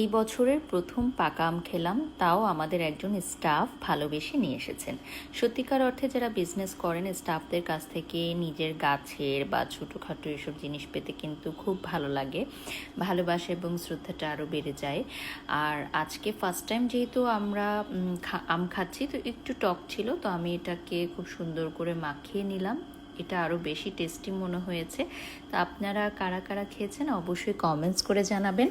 এই বছরের প্রথম পাকা আম খেলাম, তাও আমাদের একজন স্টাফ ভালোবেসে নিয়ে এসেছেন। সত্যিকার অর্থে যারা বিজনেস করেন, স্টাফদের কাছ থেকে নিজের গাছের বা ছোটোখাটো এসব জিনিস পেতে কিন্তু খুব ভালো লাগে। ভালোবাসা এবং শ্রদ্ধাটা আরও বেড়ে যায়। আর আজকে ফার্স্ট টাইম যেহেতু আমরা আম খাচ্ছি, তো একটু টক ছিল, তো আমি এটাকে খুব সুন্দর করে মাখিয়ে নিলাম। এটা আরও বেশি টেস্টি মনে হয়েছে। তো আপনারা কারা কারা খেয়েছেন অবশ্যই কমেন্টস করে জানাবেন।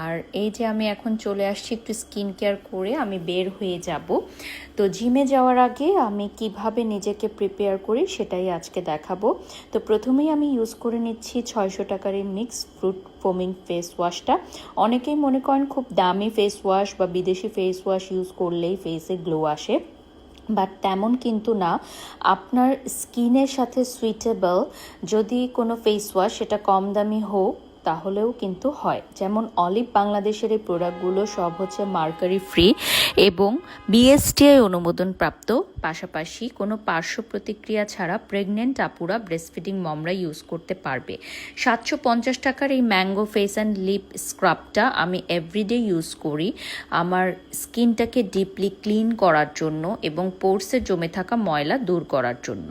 আর এই যে আমি এখন চলে আসছি একটু স্কিন কেয়ার করে, আমি বের হয়ে যাব। তো জিমে যাওয়ার আগে আমি কীভাবে নিজেকে প্রিপেয়ার করি সেটাই আজকে দেখাবো। তো প্রথমেই আমি ইউজ করে নিচ্ছি ছয়শো টাকার এই মিক্স ফ্রুট ফোমিং ফেস ওয়াশটা অনেকেই মনে করেন খুব দামি ফেস ওয়াশ বা বিদেশি ফেস ওয়াশ ইউজ করলেই ফেসে গ্লো আসে। বাট তেমন কিন্তু না। আপনার স্কিনের সাথে সুইটেবল যদি কোনো ফেস ওয়াশ সেটা কম দামি হোক তাহলেও কিন্তু হয়। যেমন অলিভ বাংলাদেশের এই প্রোডাক্টগুলো সব হচ্ছে মার্কারি ফ্রি এবং বিএসটিআই অনুমোদন প্রাপ্ত পাশাপাশি কোনো পার্শ্ব প্রতিক্রিয়া ছাড়া প্রেগনেন্ট আপুরা ব্রেস্টফিডিং মমরা ইউজ করতে পারবে। সাতশো পঞ্চাশ টাকার এই ম্যাঙ্গো ফেস অ্যান্ড লিপ স্ক্রাবটা আমি এভরিডে ইউজ করি। আমার স্কিনটাকে ডিপলি ক্লিন করার জন্য এবং পোর্সে জমে থাকা ময়লা দূর করার জন্য।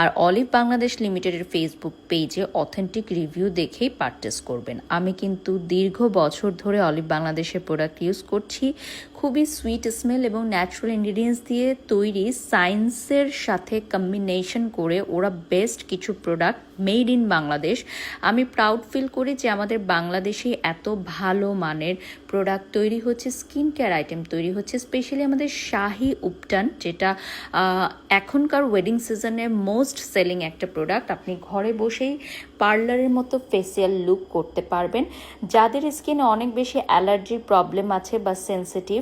আর অলিভ বাংলাদেশ লিমিটেডের ফেসবুক পেজে অথেন্টিক রিভিউ দেখেই পারচেস করবেন। আমি কিন্তু দীর্ঘ বছর ধরে অলিভ বাংলাদেশের প্রোডাক্ট ইউজ করছি। খুবই সুইট স্মেল এবং ন্যাচারাল ইনগ্রিডিয়েন্টস দিয়ে তৈরি সায়েন্সের সাথে কম্বিনেশন করে ওরা বেস্ট কিছু প্রোডাক্ট মেড ইন বাংলাদেশ। আমি প্রাউড ফিল করি যে আমাদের বাংলাদেশে এত ভালো মানের প্রোডাক্ট তৈরি হচ্ছে স্কিন কেয়ার আইটেম তৈরি হচ্ছে স্পেশালি আমাদের শাহি উপটান, যেটা এখনকার ওয়েডিং সিজনের মোস্ট সেলিং একটা প্রোডাক্ট আপনি ঘরে বসেই পার্লারের মতো ফেসিয়াল লুক করতে পারবেন। যাদের স্কিনে অনেক বেশি অ্যালার্জির প্রবলেম আছে বা সেনসিটিভ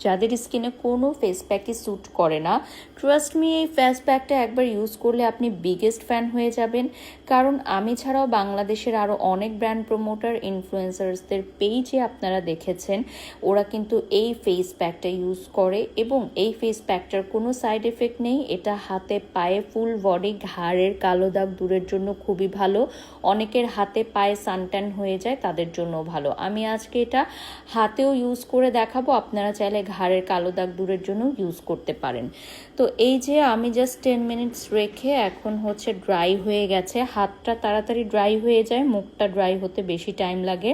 যাদের স্কিনে কোনো ফেস প্যাকই স্যুট করে না। ট্রাস্ট মি এই ফেস প্যাকটা একবার ইউজ করলে আপনি বিগেস্ট ফ্যান হয়ে যাবেন। কারণ আমি ছাড়াও বাংলাদেশের আরও অনেক ব্র্যান্ড প্রমোটার ইনফ্লুয়েন্সার্সদের পেজে আপনারা দেখেছেন। ওরা কিন্তু এই ফেস প্যাকটা ইউজ করে এবং এই ফেস প্যাকটার কোনো সাইড এফেক্ট নেই। এটা হাতে পায়ে ফুল বডি ঘাড়ের কালো দাগ দূরের জন্য খুবই ভালো। অনেকের হাতে পায়ে সানট্যান হয়ে যায়, তাদের জন্য ভালো। আমি আজকে এটা হাতেও ইউজ করে দেখাবো। আপনারা চাইলে ঘাড়ের কালো দাগ দূরের জন্য ইউজ করতে পারেন। তো এই যে আমি জাস্ট টেন মিনিটস রেখে এখন হচ্ছে ড্রাই হয়ে গেছে, হাতটা তাড়াতাড়ি ড্রাই হয়ে যায়, মুখটা ড্রাই হতে বেশি টাইম লাগে।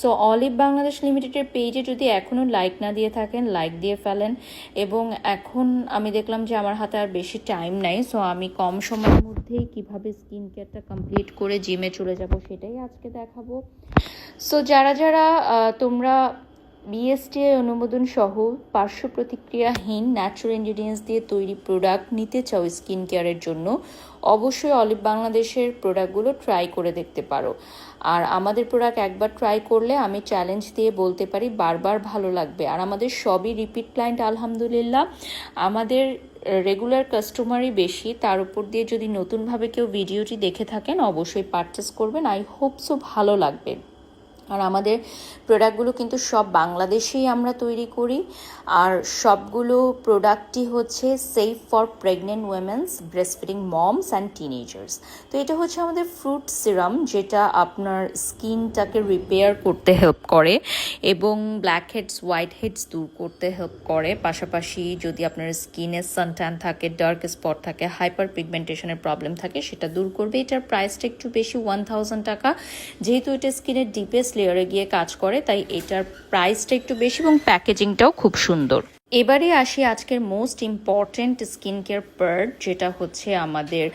সো অলিভ বাংলাদেশ লিমিটেডের পেজে যদি এখনও লাইক না দিয়ে থাকেন লাইক দিয়ে ফেলেন। এবং এখন আমি দেখলাম যে আমার হাতে আর বেশি টাইম নাই সো আমি কম সময়ের মধ্যেই কীভাবে স্কিন কেয়ারটা কমপ্লিট করে জিমে চলে যাব সেটাই আজকে দেখাবো। সো যারা যারা তোমরা বিএসটিআই অনুমোদন সহ পার্শ্ব প্রতিক্রিয়াহীন ন্যাচারাল ইনগ্রিডিয়েন্টস দিয়ে তৈরি প্রোডাক্ট নিতে চাও স্কিন কেয়ারের জন্য, অবশ্যই অলিভ বাংলাদেশের প্রোডাক্টগুলো ট্রাই করে দেখতে পারো। আর আমাদের প্রোডাক্ট একবার ট্রাই করলে আমি চ্যালেঞ্জ দিয়ে বলতে পারি, বারবার ভালো লাগবে। আর আমাদের সবই রিপিট ক্লায়েন্ট আলহামদুলিল্লাহ। আমাদের রেগুলার কাস্টমারই বেশি, তার উপর দিয়ে যদি নতুনভাবে কেউ ভিডিওটি দেখে থাকেন, অবশ্যই পারচেস করবেন। আই হোপ সো ভালো লাগবে। আর আমাদের প্রোডাক্টগুলো কিন্তু সব বাংলাদেশেই আমরা তৈরি করি। আর সবগুলো প্রোডাক্টই হচ্ছে safe for pregnant women's breastfeeding moms and teenagers তো এটা হচ্ছে আমাদের ফ্রুট সিরাম যেটা আপনার স্কিনটাকে রিপেয়ার করতে হেল্প করে এবং ব্ল্যাক হেডস হোয়াইট হেডস দূর করতে হেল্প করে। পাশাপাশি যদি আপনার স্কিনে সানট্যান থাকে ডার্ক স্পট থাকে হাইপার পিগমেন্টেশনের প্রবলেম থাকে, সেটা দূর করবে। এটার প্রাইসটা একটু বেশি ওয়ান থাউজেন্ড টাকা। যেহেতু এটা স্কিনের ডিপেস্ট লেয়ারে গিয়ে কাজ করে, তাই এটার প্রাইসটা একটু বেশি এবং প্যাকেজিংটাও খুব সুন্দর। এবারে আসি আজকের most important skin care part যেটা হচ্ছে আমাদের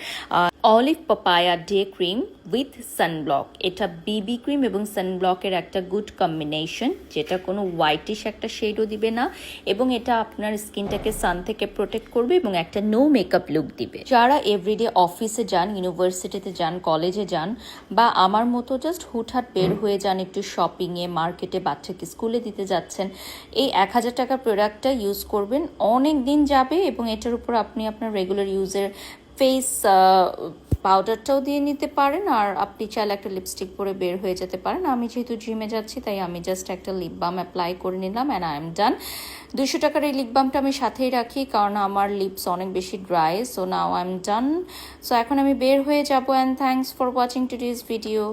olive papaya day cream with sunblock এটা বিবি ক্রিম এবং সানব্লকের একটা গুড কম্বিনেশন যেটা কোনো হোয়াইটিশ একটা শেডও দিবে না, এবং এটা আপনার স্কিনটাকে সান থেকে প্রোটেক্ট করবে এবং একটা নো মেকআপ লুক দিবে। যারা এভরিডে অফিসে যান ইউনিভার্সিটিতে যান কলেজে যান, বা আমার মতো জাস্ট হুটহাট বের হয়ে যান একটু শপিংয়ে মার্কেটে বাচ্চাকে স্কুলে দিতে যাচ্ছেন, এই এক হাজার টাকার প্রোডাক্টটা ইউজ করবেন, অনেক দিন যাবে এবং এটার উপর আপনি আপনার রেগুলার ইউজের ফেস পাউডারটাও দিয়ে নিতে পারেন, আর আপনি চাইলে একটা লিপস্টিক পরে বের হয়ে যেতে পারেন। আমি যেহেতু জিমে যাচ্ছি, তাই আমি জাস্ট একটা লিপ বাম অ্যাপ্লাই করে নিলাম অ্যান্ড আই এম ডান দুশো টাকার এই লিপ বামটা আমি সাথেই রাখি, কারণ আমার লিপস অনেক বেশি dry so now I am done so এখন আমি বের হয়ে যাব and thanks for watching to this video